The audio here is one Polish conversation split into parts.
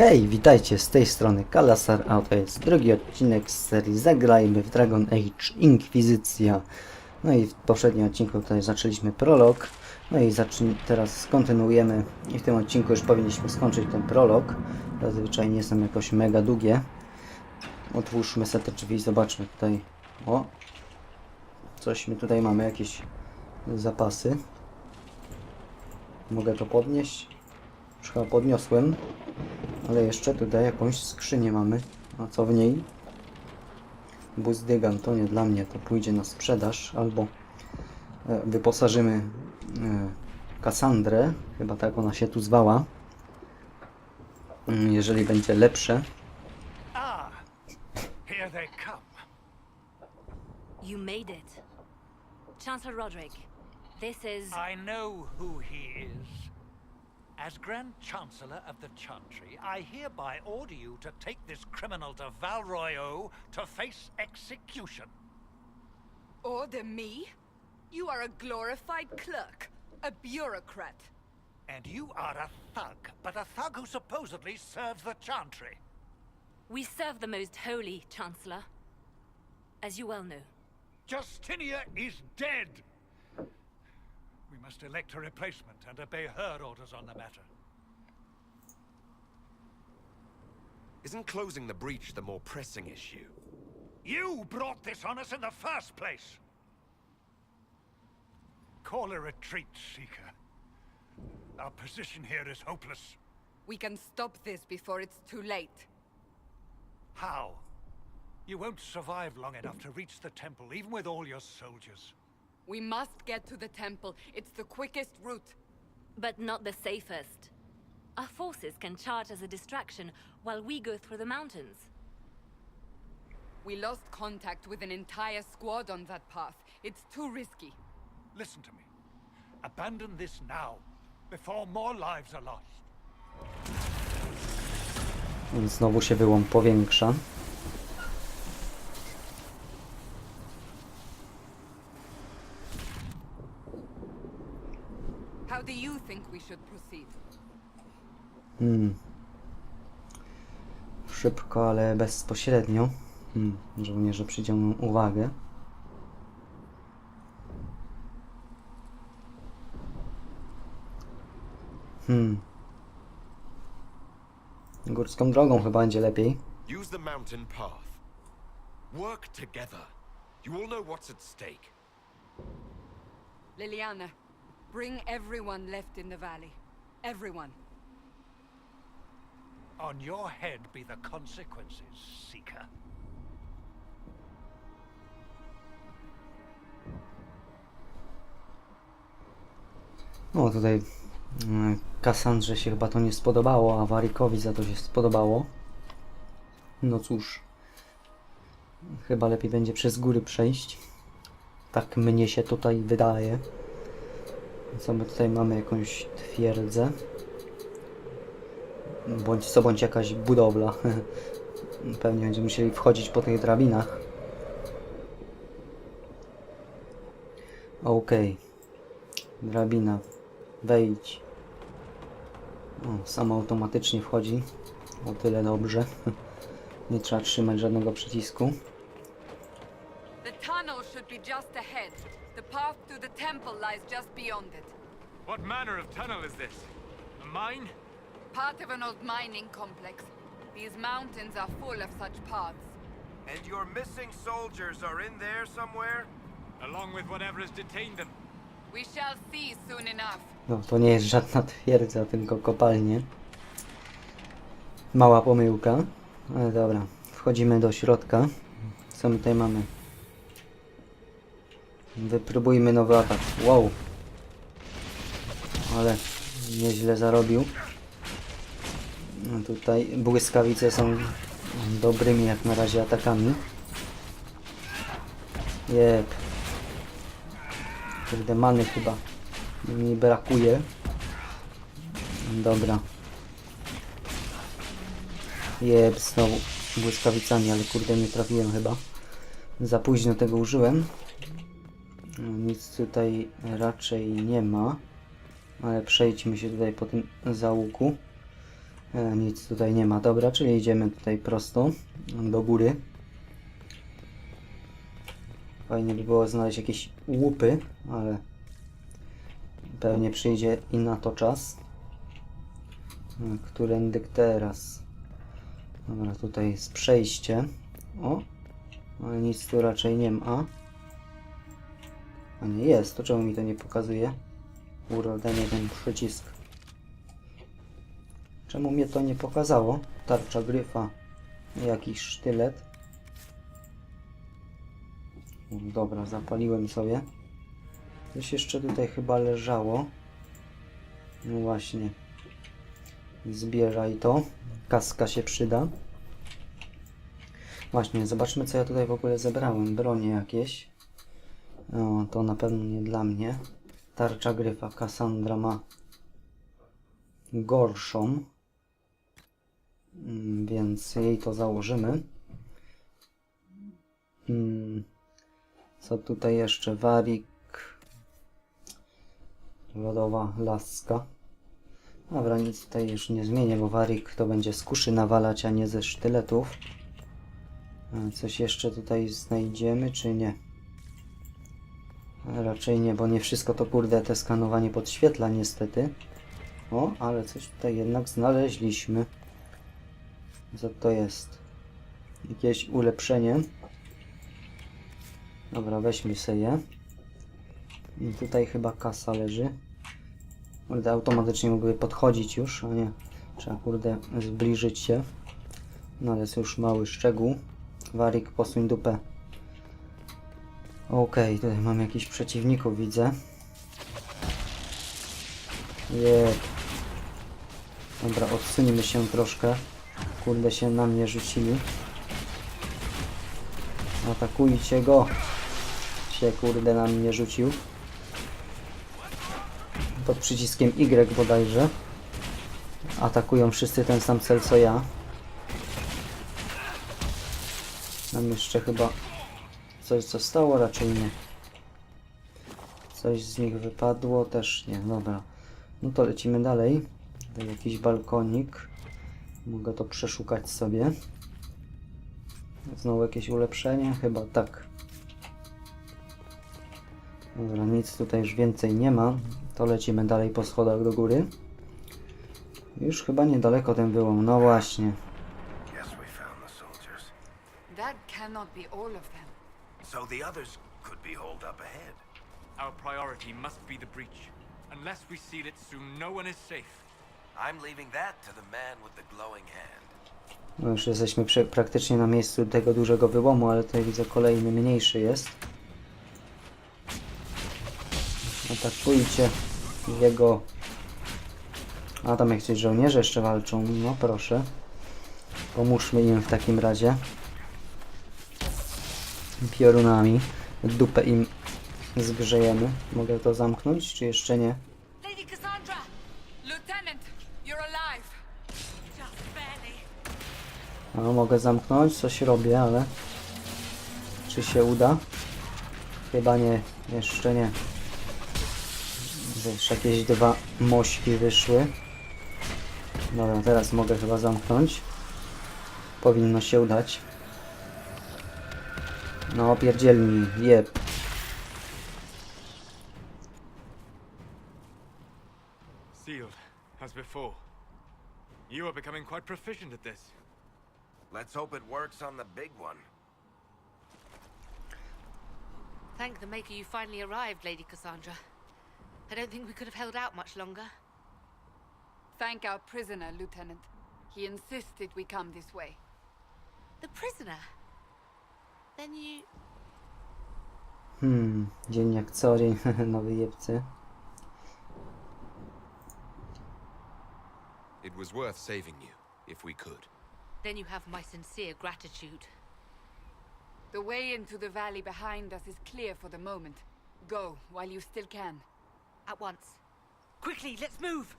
Hej, witajcie z tej strony Kalasar, a to jest drugi odcinek z serii Zagrajmy w Dragon Age Inkwizycja. No i w poprzednim odcinku tutaj zaczęliśmy prolog, no i teraz kontynuujemy i w tym odcinku już powinniśmy skończyć ten prolog. Zazwyczaj nie są jakoś mega długie. Otwórzmy sobie drzwi i zobaczmy tutaj. O! Coś my tutaj mamy, jakieś zapasy. Mogę to podnieść? Już chyba podniosłem. Ale jeszcze tutaj jakąś skrzynię mamy. A co w niej? Buzdygan to nie dla mnie, to pójdzie na sprzedaż albo e, wyposażymy e, Kassandrę, chyba tak ona się tu zwała. Mm, Jeżeli będzie lepsze. Ah, here they come. You made it. Chancellor Roderick, this is. I know who he is. As Grand Chancellor of the Chantry, I hereby order you to take this criminal to Valroyo to face execution. Order me? You are a glorified clerk, a bureaucrat. And you are a thug, but a thug who supposedly serves the Chantry. We serve the most holy, Chancellor. As you well know. Justinia is dead. We must elect a replacement and obey her orders on the matter. Isn't closing the breach the more pressing issue? You brought this on us in the first place! Call a retreat, Seeker. Our position here is hopeless. We can stop this before it's too late. How? You won't survive long enough to reach the temple, even with all your soldiers. We must get to the temple. It's the quickest route. But not the safest. Our forces can charge as a distraction while we go through the mountains. We lost contact with an entire squad on that path. It's too risky. Listen to me. Abandon this now, before more lives are lost. Więc znowu się wyłom powiększa. Hmm. Szybko, ale bezpośrednio. Hmm. Żołnierze przyciągną uwagę. Hmm. Górską drogą chyba będzie lepiej. Use the mountain path. Work together. You all know what's at stake. Liliana, bring everyone left in the valley. Everyone. On your head be the consequences, Seeker. No tutaj mm, Kassandrze się chyba to nie spodobało, a Warikowi za to się spodobało. No cóż. Chyba lepiej będzie przez góry przejść. Tak mnie się tutaj wydaje. Co my tutaj mamy? Jakąś twierdzę. Bądź co bądź jakaś budowla. Pewnie będziemy musieli wchodzić po tych drabinach. Okej. Drabina. Wejdź. O, samo automatycznie wchodzi. O tyle dobrze. Nie trzeba trzymać żadnego przycisku. Should be just ahead. The path to the temple lies just beyond it. What manner of tunnel is this? A mine? Part of an old mining complex. These mountains are full of such paths. And your missing soldiers are in there somewhere? Along with whatever has detained them. We shall see soon enough. No, to nie jest żadna twierdza, tylko kopalnie. Mała pomyłka. Ale dobra, wchodzimy do środka. Co my tutaj mamy? Wypróbujmy nowy atak. Wow. Ale nieźle zarobił. No tutaj błyskawice są dobrymi jak na razie atakami. Jep. Kurde, many chyba mi brakuje. Dobra. Jeb, znowu błyskawicami, ale kurde nie trafiłem chyba. Za późno tego użyłem. Nic tutaj raczej nie ma. Ale przejdźmy się tutaj po tym załuku. E, nic tutaj nie ma. Dobra, czyli idziemy tutaj prosto do góry. Fajnie by było znaleźć jakieś łupy, ale pewnie przyjdzie i na to czas. E, Którędy teraz? Dobra, tutaj jest przejście. O, ale nic tu raczej nie ma. A nie jest, to czemu mi to nie pokazuje? Kurde, nie ten przycisk. Czemu mnie to nie pokazało? Tarcza gryfa. Jakiś sztylet. Dobra, zapaliłem sobie. Coś jeszcze tutaj chyba leżało. No właśnie. Zbieraj to. Kaska się przyda. Właśnie, zobaczmy co ja tutaj w ogóle zebrałem. Bronie jakieś. O, to na pewno nie dla mnie. Tarcza gryfa. Cassandra ma gorszą. Mm, Więc jej to założymy. Mm, Co tutaj jeszcze? Warik. Lodowa laska. Dobra, nic tutaj już nie zmienię, bo warik to będzie z kuszy nawalać, a nie ze sztyletów. A Coś jeszcze tutaj znajdziemy, czy nie? Raczej nie, bo nie wszystko to kurde te skanowanie podświetla niestety. O, ale coś tutaj jednak znaleźliśmy. Co to jest? Jakieś ulepszenie. Dobra, weźmy sobie je. I tutaj chyba kasa leży. Kurde, automatycznie mogły podchodzić już, a nie trzeba kurde zbliżyć się. No ale jest już mały szczegół. Warik, posuń dupę. Okej, tutaj mam jakichś przeciwników, widzę. Je. Dobra, odsuńmy się troszkę. Kurde się na mnie rzucili. Atakujcie go. Się kurde na mnie rzucił. Pod przyciskiem Y bodajże. Atakują wszyscy ten sam cel co ja. Nam jeszcze chyba coś zostało, raczej nie. Coś z nich wypadło, też nie, dobra. No to lecimy dalej. Tutaj jakiś balkonik. Mogę to przeszukać sobie. Znowu jakieś ulepszenie? Chyba tak. Dobra, nic tutaj już więcej nie ma. To lecimy dalej po schodach do góry. Już chyba niedaleko ten wyłom. No właśnie. That cannot be all of them. So the others could be holed up ahead. Our priority must be the breach. Unless we seal it soon, no one is safe. I'm leaving that to the man with the glowing hand. No już jesteśmy przy, praktycznie na miejscu tego dużego wyłomu, ale tutaj widzę kolejny mniejszy jest. Atakujcie jego... A tam jakieś żołnierze jeszcze walczą. No proszę. Pomóżmy im w takim razie. Piorunami. Dupę im zgrzejemy. Mogę to zamknąć, czy jeszcze nie? Lady Cassandra! Lieutenant, you're alive! Just barely. No, mogę zamknąć, coś robię, ale czy się uda? Chyba nie, jeszcze nie. Już jakieś dwa mośki wyszły. Dobra, teraz mogę chyba zamknąć. Powinno się udać. No, pierdzielni, jeb. Sealed, as before. You are becoming quite proficient at this. Let's hope it works on the big one. Thank the Maker you finally arrived, Lady Cassandra. I don't think we could have held out much longer. Thank our prisoner, Lieutenant. He insisted we come this way. The prisoner? Then you. Hmm, dzień jak co dzień, nowy jebcy. It was worth saving you, if we could. Then you have my sincere gratitude. The way into the valley behind us is clear for the moment. Go while you still can. At once. Quickly, let's move!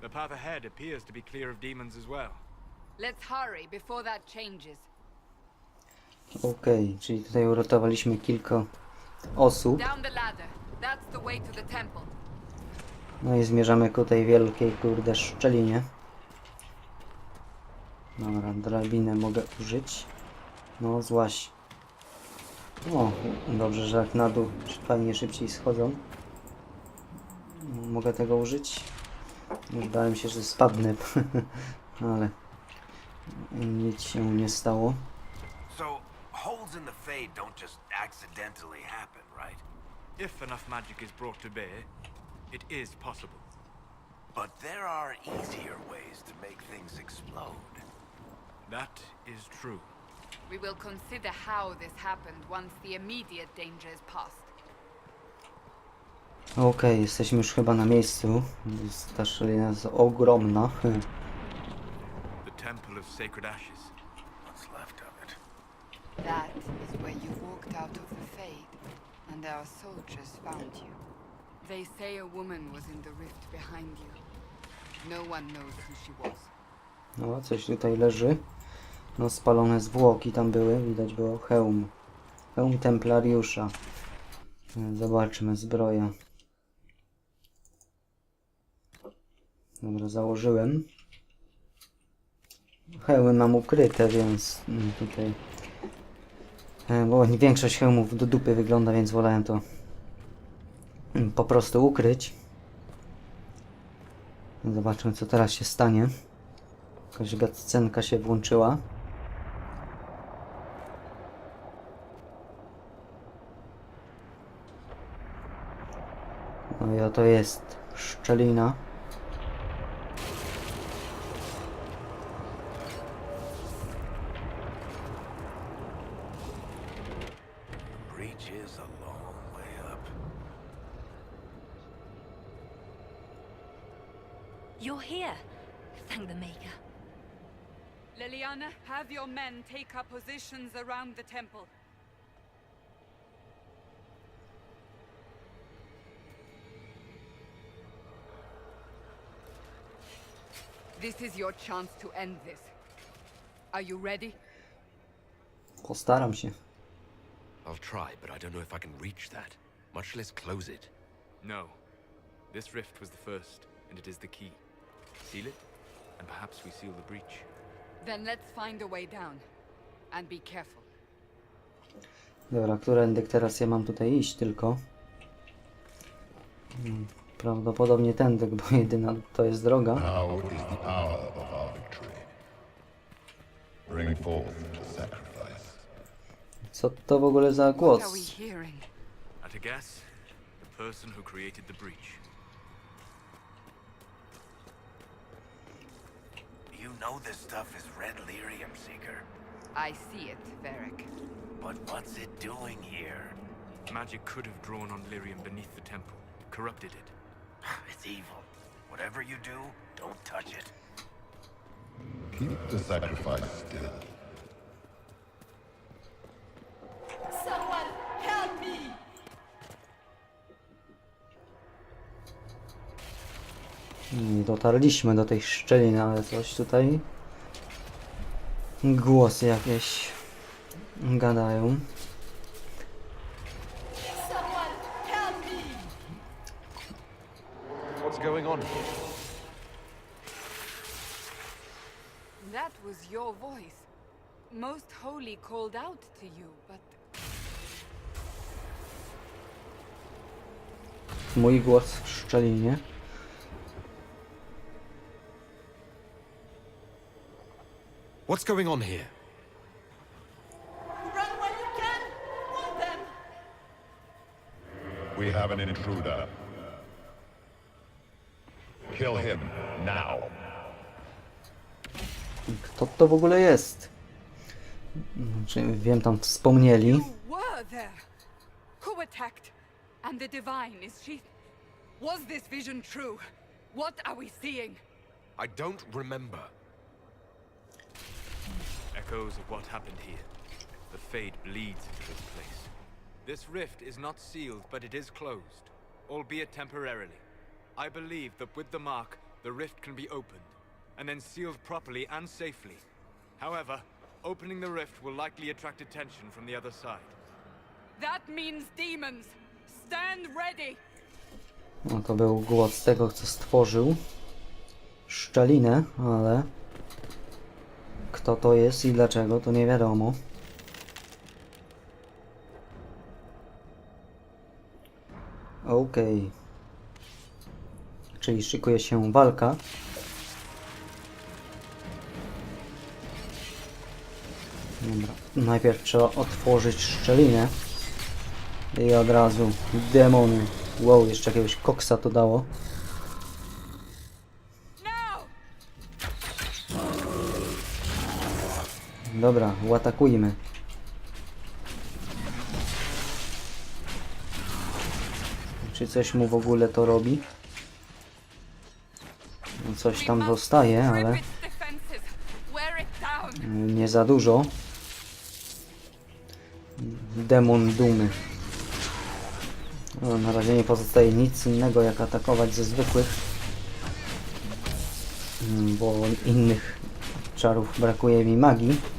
The path ahead appears to be clear of demons as well. Let's hurry before that changes. Okej, czyli tutaj uratowaliśmy kilka osób. No i zmierzamy ku tej wielkiej, kurde, szczelinie. Dobra, drabinę mogę użyć. No, złaś. O, dobrze, że jak na dół fajnie szybciej schodzą. Mogę tego użyć. Już bałem się, że spadnę, ale nic się nie stało. So, holes in the Fade don't just accidentally happen, right? If enough magic is brought to bear, it is possible. But there are easier ways to make things explode. That is true. We will consider how this happened once the immediate danger is past. Okej, jesteśmy już chyba na miejscu. Jest- Ta szczelina jest ogromna. The Temple of Sacred Ashes. That is where you walked out of the Fade, and our soldiers found you. They say a woman was in the rift behind you. No one knows who she was. No, coś tutaj leży. No, spalone zwłoki tam były. Widać było hełm. Hełm Templariusza. Zobaczmy, zbroja. Dobra, założyłem. Hełmy mam ukryte, więc mm, tutaj... e, Bo większość hełmów do dupy wygląda, więc wolałem to mm, po prostu ukryć. Zobaczmy, co teraz się stanie. Jakaś gadcenka się włączyła. No i oto jest szczelina. Positions around the temple. This is your chance to end this. Are you ready? Postaram się. I'll try, but I don't know if I can reach that, much less close it. No. This rift was the first, and it is the key. Seal it, and perhaps we seal the breach. Then let's find a way down. And be careful. Dobra, którędy teraz ja mam tutaj iść tylko? Hmm, Prawdopodobnie tędy, bo jedyna to jest droga. Now is the hour of our victory. Bring forth the sacrifice. Co to w ogóle za What are we głos? hearing? At a guess, the person who created the breach. You know this stuff is red lyrium, Seeker. I see it, Varric. But what's it doing here? Magic could have drawn on lyrium beneath the temple, corrupted it. It's evil. Whatever you do, don't touch it. Keep the sacrifice still. I dotarliśmy do tej szczeliny, ale coś tutaj... Głosy jakieś gadają. What's going on here? That was your voice. Most Holy called out to you, but Mój głos w szczelinie. What's going on here? We have an intruder. Kill him now. Kto to w ogóle jest? Czy wiem, tam wspomnieli. you were there. Who attacked? And the divine, is she... Was this vision true? What are we seeing? I don't remember. Echoes of what happened here. The Fade bleeds into this place. This rift is not sealed, but it is closed, albeit temporarily. I believe that with the mark, the rift can be opened, and then sealed properly and safely. However, opening the rift will likely attract attention from the other side. That means demons. Stand ready. No to był głos tego, co stworzył szczelinę, ale kto to jest i dlaczego, to nie wiadomo. Okej. Czyli szykuje się walka. Dobra. Najpierw trzeba otworzyć szczelinę. I od razu demony. Wow, jeszcze jakiegoś koksa to dało. Dobra, uatakujmy. Czy coś mu w ogóle to robi? No coś tam dostaje, ale nie za dużo. Demon dumy. No, na razie nie pozostaje nic innego jak atakować ze zwykłych. Mm, Bo innych czarów brakuje mi magii.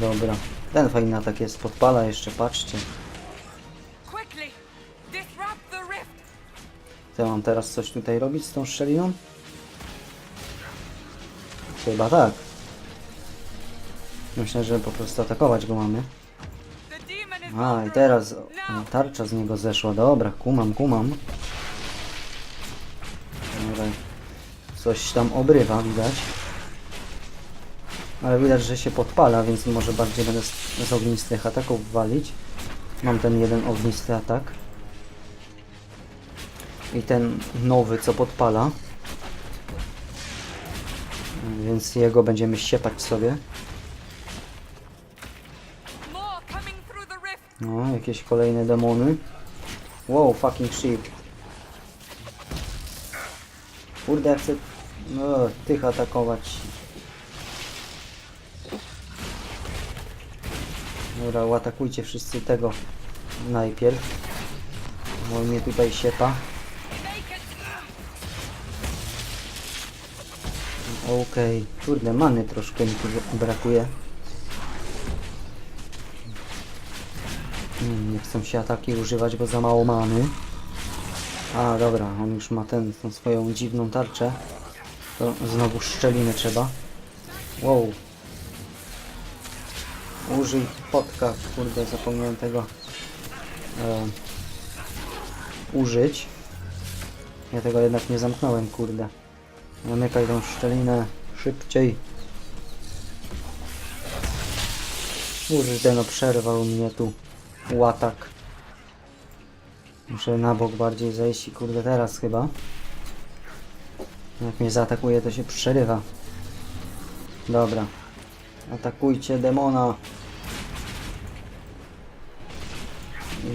Dobra. Ten fajny atak jest, podpala jeszcze, patrzcie. Ja mam teraz coś tutaj robić z tą szczeliną? Chyba tak. Myślę, że po prostu atakować go mamy. A, i teraz tarcza z niego zeszła. Dobra, kumam, kumam. Dobra. Coś tam obrywa, widać. Ale widać, że się podpala, więc może bardziej będę z, z ognistych ataków walić. Mam ten jeden ognisty atak. I ten nowy, co podpala. Więc jego będziemy siepać sobie. No, jakieś kolejne demony. Wow, fucking shit. Kurde, ja chcę no, tych atakować. Dobra, uatakujcie wszyscy tego najpierw. Bo mnie tutaj siepa. Okej, kurde, many troszkę mi tu brakuje. Hmm, nie chcą się ataki używać, bo za mało many. A, dobra, on już ma ten, tą swoją dziwną tarczę. To znowu szczeliny trzeba. Wow. Użyj potka, kurde, zapomniałem tego e, użyć. Ja tego jednak nie zamknąłem, kurde. Zamykaj tą szczelinę szybciej. Kurde, no przerwał mnie tu łatak. Muszę na bok bardziej zejść i kurde teraz chyba. Jak mnie zaatakuje to się przerywa. Dobra. Atakujcie demona.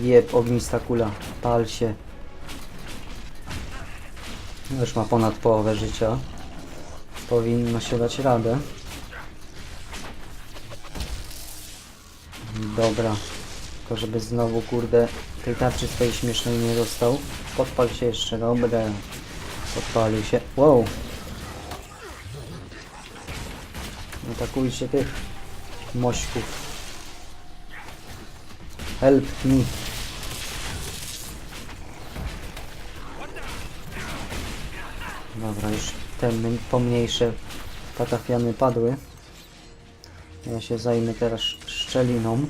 Jeb, ognista kula. Pal się. Już ma ponad połowę życia. Powinno się dać radę. Dobra. Tylko żeby znowu, kurde, tej tarczy swojej śmiesznej nie dostał. Podpal się jeszcze, dobra. Podpalił się. Wow. Atakujcie tych mośków. Help me. Dobra, już te pomniejsze patafiany padły. Ja się zajmę teraz szczeliną.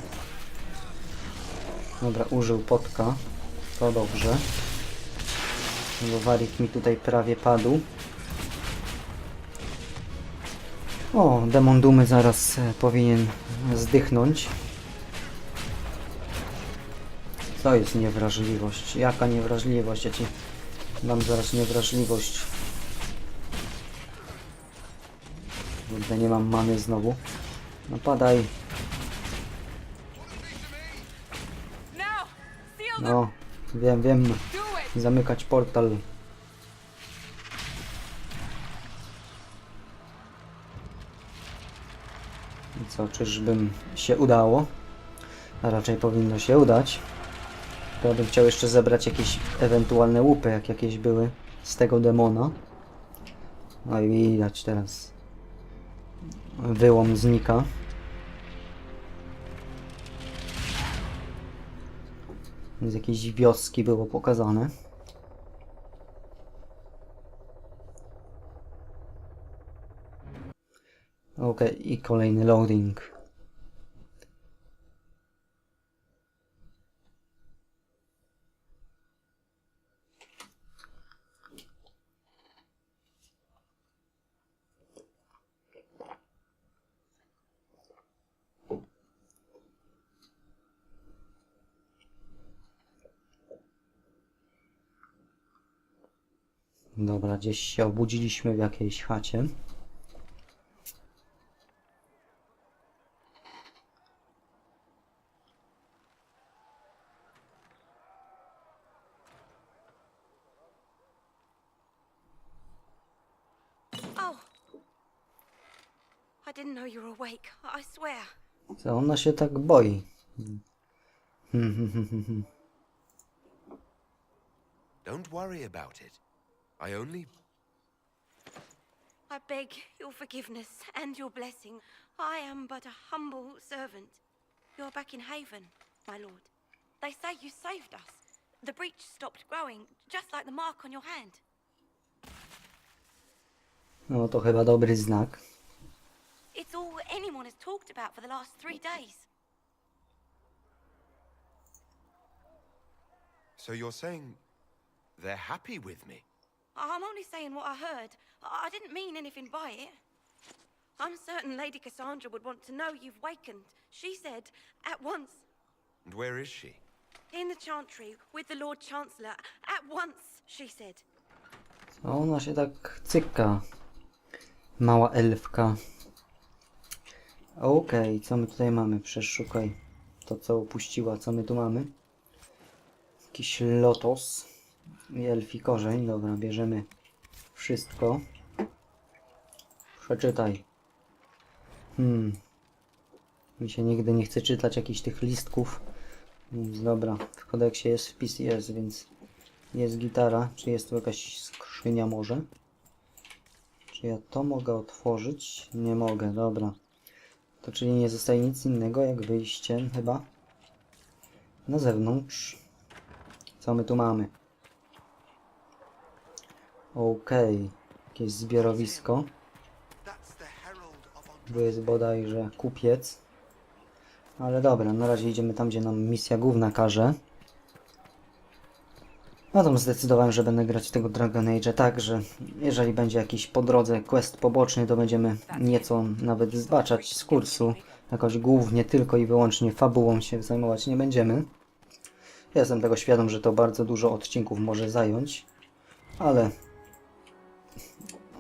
Dobra, użył potka. To dobrze. Bo warik mi tutaj prawie padł. O, demon dumy zaraz e, powinien zdychnąć. Co jest niewrażliwość? Jaka niewrażliwość? Ja ci dam zaraz niewrażliwość. Kurde, nie mam many znowu. Napadaj. The. No, wiem, wiem. Zamykać portal. Co, czyżbym się udało? A raczej powinno się udać. To bym chciał jeszcze zebrać jakieś ewentualne łupy, jak jakieś były z tego demona. No i widać teraz. Wyłom znika. Z jakiejś wioski było pokazane. Okej, i kolejny loading. Dobra, gdzieś się obudziliśmy w jakiejś chacie. Oh. I didn't know you were awake. I swear. Co ona się tak boi? Hmm. Don't worry about it. I only I beg your forgiveness and your blessing. I am but a humble servant. You're back in Haven, my lord. They say you saved us. The breach stopped growing, just like the mark on your hand. No to chyba dobry znak. It's all anyone has talked about for the last three days. So you're saying they're happy with me? I'm only saying what I heard. I didn't mean anything by it. I'm certain Lady Cassandra would want to know you've wakened. She said at once And where is she? in the Chantry with the Lord Chancellor. At once, she said. Co ona się tak cyka? Mała elfka. Okej, co my tutaj mamy? Przeszukaj to, co upuściła. Co my tu mamy? Jakiś lotos i elfi korzeń. Dobra, bierzemy wszystko. Przeczytaj. Hmm. Mi się nigdy nie chce czytać jakichś tych listków. Więc dobra, w kodeksie jest wpis jest, więc jest gitara. Czy jest tu jakaś skrzynia może? Czy ja to mogę otworzyć? Nie mogę, dobra. To czyli nie zostaje nic innego jak wyjście chyba na zewnątrz. Co my tu mamy? Okej, jakieś zbiorowisko. Tu jest bodajże kupiec. Ale dobra, na razie idziemy tam, gdzie nam misja główna każe. To zdecydowałem, że będę grać tego Dragon Age tak, że jeżeli będzie jakiś po drodze quest poboczny, to będziemy nieco nawet zbaczać z kursu. Jakoś głównie tylko i wyłącznie fabułą się zajmować nie będziemy. Ja Jestem tego świadom, że to bardzo dużo odcinków może zająć, ale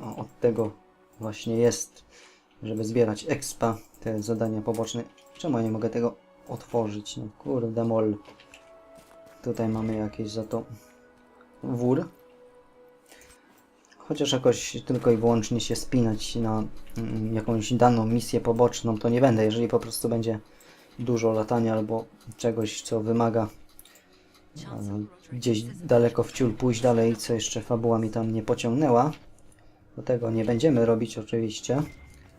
o, od tego właśnie jest, żeby zbierać expa, te zadania poboczne. Czemu ja nie mogę tego otworzyć? No kurde mol. Tutaj mamy jakieś za to wór. Chociaż jakoś tylko i wyłącznie się spinać na mm, jakąś daną misję poboczną, to nie będę. Jeżeli po prostu będzie dużo latania albo czegoś, co wymaga e, gdzieś daleko w ciul pójść dalej, co jeszcze fabuła mi tam nie pociągnęła, do tego nie będziemy robić oczywiście.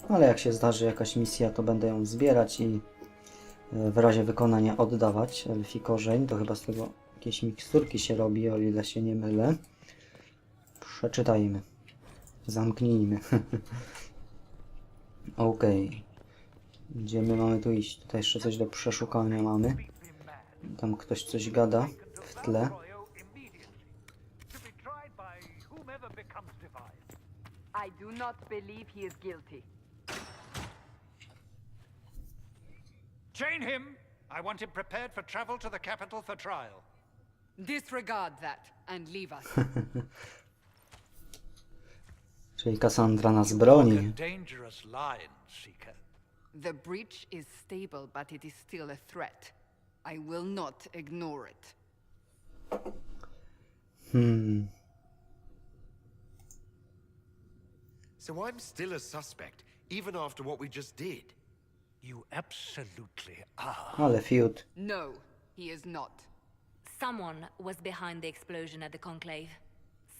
Ale jak się zdarzy jakaś misja, to będę ją zbierać i e, w razie wykonania oddawać. Elfi korzeń, to chyba z tego jakieś miksturki się robi, o ile się nie mylę. Przeczytajmy. Zamknijmy. Okej. Gdzie my mamy tu iść? Tutaj jeszcze coś do przeszukania mamy. Tam ktoś coś gada w tle. I do not believe he is guilty. Chain him! I want him prepared for travel to the capital for trial. Disregard that and leave us. Czyli Cassandra nas broni. dangerous line, Seeker. The breach is stable, but it is still a threat. I will not ignore it. Hmm. So I'm still a suspect, even after what we just did. You absolutely are. Ah, Ale fiut. No, he is not. Someone was behind the explosion at the Conclave.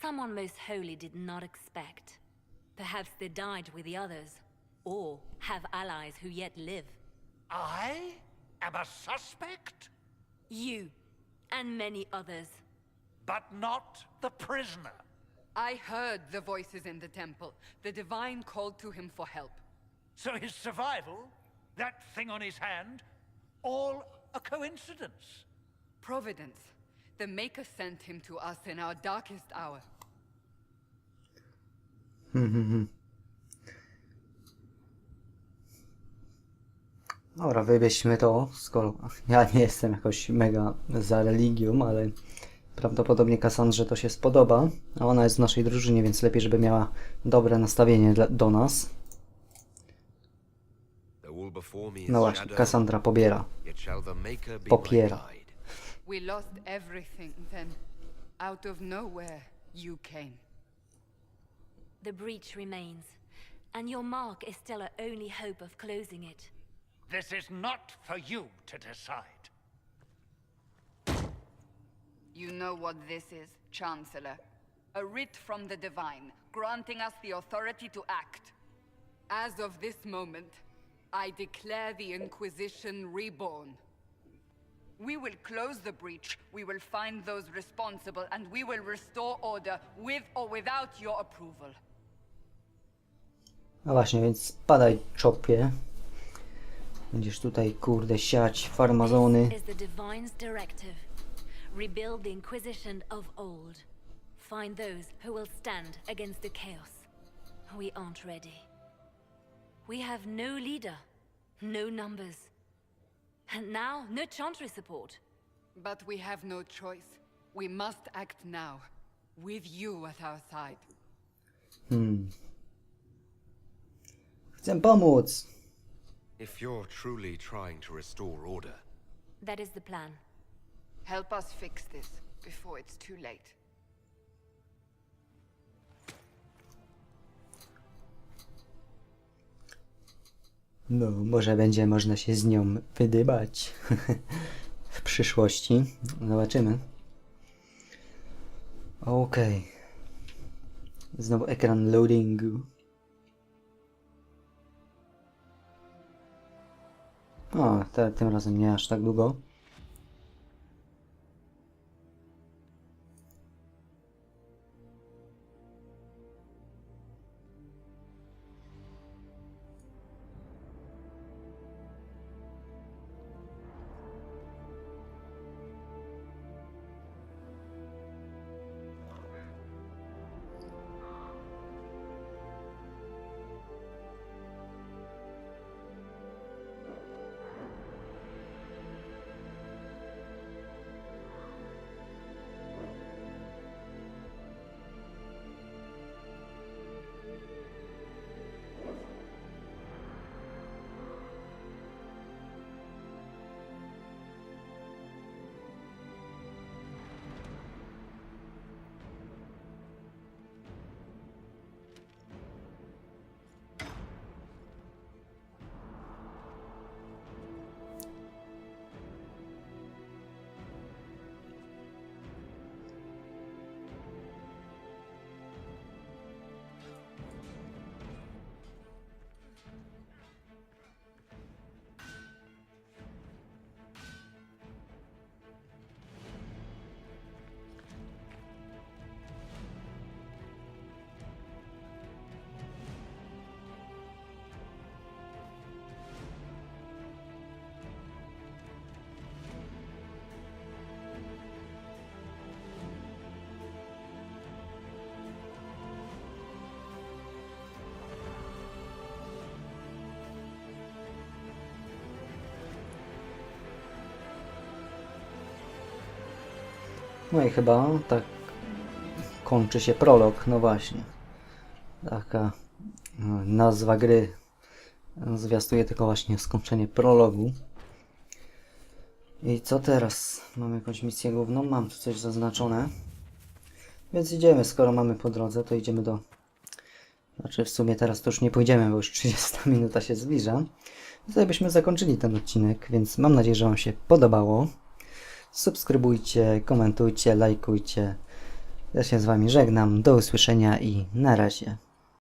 Someone most holy did not expect. Perhaps they died with the others, or have allies who yet live. I am a suspect? You. and many others. But not the prisoner. I heard the voices in the temple. The divine called to him for help. So his survival, that thing on his hand, all a coincidence. Providence. The Maker sent him to us in our darkest hour. Dobra, wybierzmy to, skoro ja nie jestem jakoś mega za religią, ale prawdopodobnie Kassandrze to się spodoba, a ona jest w naszej drużynie, więc lepiej, żeby miała dobre nastawienie dla, do nas. No właśnie, Kassandra pobiera. Popiera. We lost everything then. Out of nowhere, you came. The breach remains, and your mark is still our only hope of closing it. This is not for you to decide. You know what this is, Chancellor. A writ from the Divine, granting us the authority to act. As of this moment, I declare the Inquisition reborn. We will close the breach, we will find those responsible, and we will restore order with or without your approval. No właśnie, więc spadaj czopie. Będziesz tutaj, kurde, siać farmazony. This is the Divine's directive. Rebuild the Inquisition of old. Find those who will stand against the chaos. We aren't ready. We have no leader, no numbers. And now, no chantry support. But we have no choice. We must act now, with you at our side. Hmm. Chcę pomóc. If you're truly trying to restore order, That is the plan. Help us fix this before it's too late. No, może będzie można się z nią wydybać w przyszłości. Zobaczymy. Okej. Znowu ekran loadingu. O, te, tym razem nie aż tak długo. No i chyba tak kończy się prolog, no właśnie. Taka no, nazwa gry zwiastuje tylko właśnie skończenie prologu. I co teraz? Mam jakąś misję główną? Mam tu coś zaznaczone. Więc idziemy, skoro mamy po drodze, to idziemy do... Znaczy w sumie teraz to już nie pójdziemy, bo już 30 minuta się zbliża. I Tutaj byśmy zakończyli ten odcinek, więc mam nadzieję, że Wam się podobało. Subskrybujcie, komentujcie, lajkujcie. Ja się z Wami żegnam. Do usłyszenia i na razie.